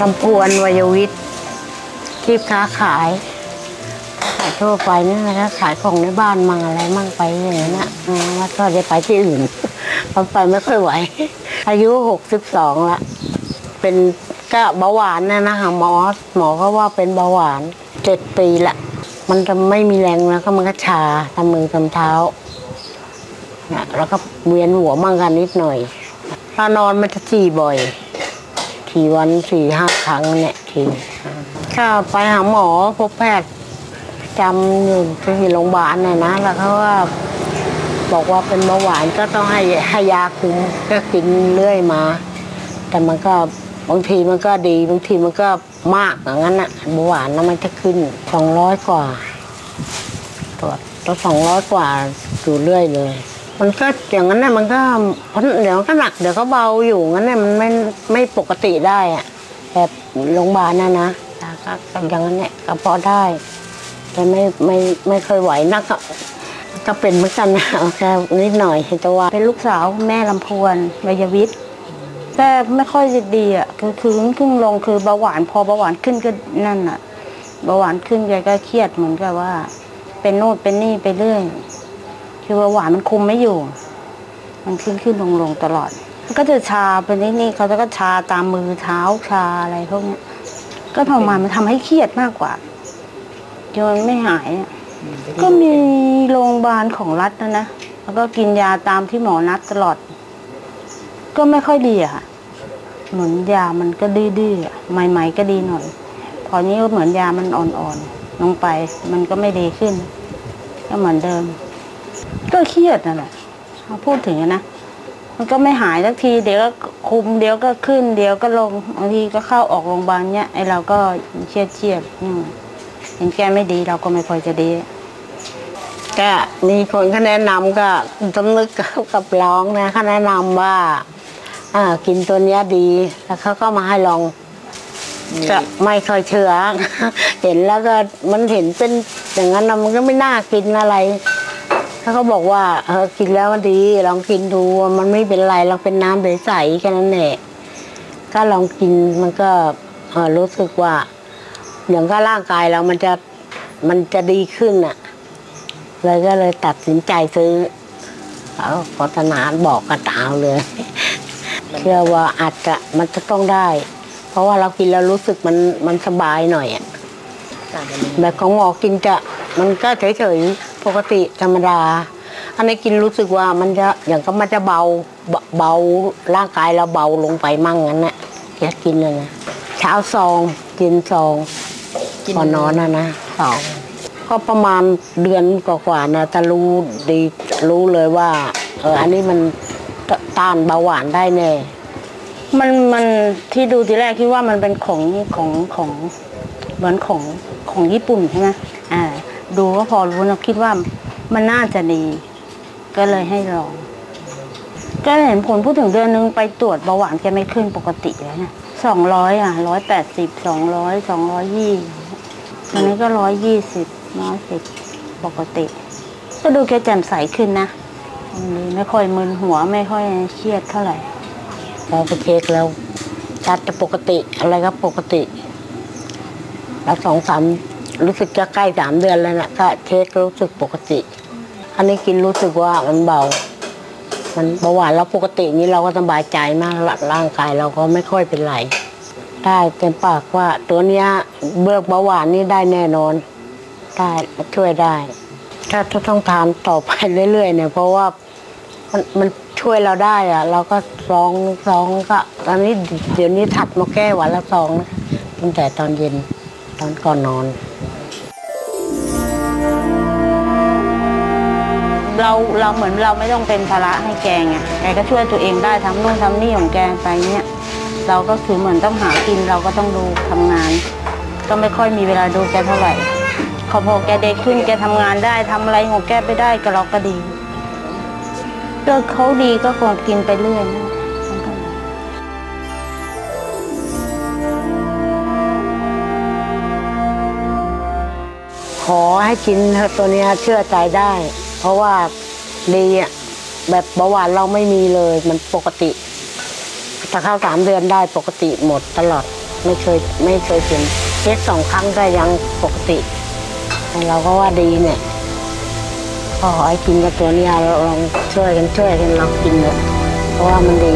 ลำพวนวัยวิทย์ที่ค้าขายขายทั่วไปนี่นะคะขายของในบ้านมั่งอะไรมั่งไปอย่างนั้นะแล้วก็ได้ไปที่อื่นเพราะไปไม่ค่อยไหว อายุหกสิบสองละเป็นก็เบาหวานนะนะหมอหมอก็ว่าเป็นเบาหวานเจ็ดปีละมันจะไม่มีแรงแล้วก็มันก็ชาทำมือทำเท้าแล้วก็เวียนหัวมั่งกันนิดหน่อยถ้านอนมันจะฉี่บ่อย ทีวันสี่ห้าครั้งเนี่ยทีก็ไปหาหมอพบแพทย์จำอยู่ที่โรงพยาบาลน่ะนะแล้วเขาว่าบอกว่าเป็นเบาหวานก็ต้องให้ให้ยาคุมก็กินเรื่อยมา แต่มันก็บางทีมันก็ดีบางทีมันก็มากอย่างนั้นอะเบาหวานนะมันจะขึ้นสองร้อยกว่าตรวจตัวสองร้อยกว่าอยู่เรื่อยเลย มันก็อย่างนั้นน่ะมันก็เดี๋ยวก็หนักเดี๋ยวก็เบาอยู่งั้นน่ะมันไม่ไม่ปกติได้อะแบบโรงพยาบาลนะนะแต่ก็อย่างนั้นเนี่ยก็พอได้ แต่ไม่ไม่ไม่เคยไหวนักก็เป็นเหมือนกันนะแค่นิดหน่อยแต่ว่าเป็นลูกสาวแม่ลำพวนวัยวิทย์แค่ไม่ค่อยจะดีอะคือคือขึ้นลงคือเบาหวานพอเบาหวานขึ้นก็นั่นอะเบาหวานขึ้นแกก็เครียดเหมือนกับว่า เป็นโน่นเป็นนี่ไปเรื่อย คือเบาหวานมันคุมไม่อยู่ มันขึ้นขึ้นลงลงตลอดมันก็จะชาไปนี่นี่เขาจะก็ชาตามมือเท้าชาอะไรพวกนี้ก็ทรมานมันทำให้เครียดมากกว่าจนไม่หาย ก็มีโรงพยาบาลของรัฐนะนะแล้วก็กินยาตามที่หมอนัดตลอด ก็ไม่ค่อยดีอะค่ะเหมือนยามันก็ดื้อๆอะใหม่ ๆ ก็ดีหน่อยพอนี้เหมือนยามันอ่อนๆลงไป มันก็ไม่ดีขึ้น ก็เหมือนเดิม ก็เครียดนั่นแหละเอาพูดถึงนะมันก็ไม่หายสักทีเดี๋ยวก็คุมเดี๋ยวก็ขึ้น เดี๋ยวก็ลงบางทีก็เข้าออกโรงพยาบาลเนี้ยไอเราก็เครียดเครียดๆอืมเห็นแกไม่ดีเราก็ไม่ค่อยจะดีก็มีคนเขาแนะนำก็สำนึกกับร้องนะเขาแนะนำว่าอ่ากินตัวเนี้ยดี แล้วเขาก็มาให้ลองก็ไม่ค่อยเชื่อเห็นแล้วก็มันเห็นเป็นอย่างนั้นนะมันก็ไม่น่ากินอะไร เขาก็บอกว่าเออกินแล้วมันดีลองกินดูมันไม่เป็นไรเราเป็นน้ำใสๆแค่นั้นแหละก็ลองกินมันก็เอ่อรู้สึกว่าอย่างก็ร่างกายเรามันจะมันจะดีขึ้นอะเลยก็เลยตัดสินใจซื้อเอาพอตนานบอกก็ตามเลยเชื่อว่าอาจจะมันจะต้องได้ เพราะว่าเรากินแล้วรู้สึกมันมันสบายหน่อยอะแบบของหมอกินจะ มันก็เฉยๆ ปกติธรรมดา อันนี้กินรู้สึกว่ามันจะอย่างก็มันจะเบาเบาเบาร่างกายเราเบาลงไปมั่งงั้นน่ะแกกินเลยนะเช้าซองกินซองก่อนนอนนะนะสองก็ประมาณเดือนกว่าๆนะจะรู้ดีรู้เลยว่าเอออันนี้มันตต้านเบาหวานได้แน่มันมันที่ดูทีแรกคิดว่ามันเป็นของของของเหมือนของของญี่ปุ่นใช่ไหมอ่า ดูก็พอรู้นะคิดว่ามันน่าจะดี ก็เลยให้ลอง ก็เห็นผลพูดถึงเดือนนึงไปตรวจเบาหวานแกไม่ขึ้นปกติเลยนะสองร้อยอะร้อยแปดสิบสองร้อยสองร้อยยี่อันนี้ก็ร้อยยี่สิบร้อยสิบปกติ ก็ดูแกแจ่มใสขึ้นนะไม่ค่อยมึนหัวไม่ค่อยเครียดเท่าไหร่เราไปเช็คแล้วชัดจะปกติอะไรก็ปกติแล้วสองสาม รู้สึกจะใกล้สามเดือนแล้วนะก็เช็ครู้สึกปกติ อันนี้กินรู้สึกว่ามันเบา มันเบาหวานเราปกตินี้เราก็สบายใจมากร่างกายเราก็ไม่ค่อยเป็นไร ได้เต็มปากว่าตัวเนี้ยเบิกเบาหวานนี่ได้แน่นอน ได้ช่วยได้ ถ้าต้องทานต่อไปเรื่อย ๆ เนี่ย เพราะว่ามันมันช่วยเราได้อะเราก็ซองซองก็ตอนนี้เดี๋ยวนี้ถัดมาแก้วันละซองนะตั้งแต่ตอนเย็นตอนก่อนนอน เราเราเหมือนเราไม่ต้องเป็นภาระให้แกไงแกก็ช่วยตัวเองได้ทำนู่นทำนี่ของแกไปเนี่ยเราก็คือเหมือนต้องหากินเราก็ต้องดูทำงาน ก็ไม่ค่อยมีเวลาดูแกเท่าไหร่พอพอแกเด็กขึ้นแกทำงานได้ทำอะไรของแกไปได้ก็เราก็ดีก็เขาดีก็คงกินไปเรื่อยนะขอให้กินตัวนี้เชื่อใจได้ เพราะว่าดีอะแบบเบาหวานเราไม่มีเลยมันปกติถ้าเข้าสามเดือนได้ปกติหมดตลอดไม่เคยไม่เคยเป็นเช็คสองครั้งก็ยังปกติ เราก็ว่าดีเนี่ยขอให้กินกับตัวนี้เราลองช่วยกันช่วยกันลองกินเนอะเพราะว่ามันดี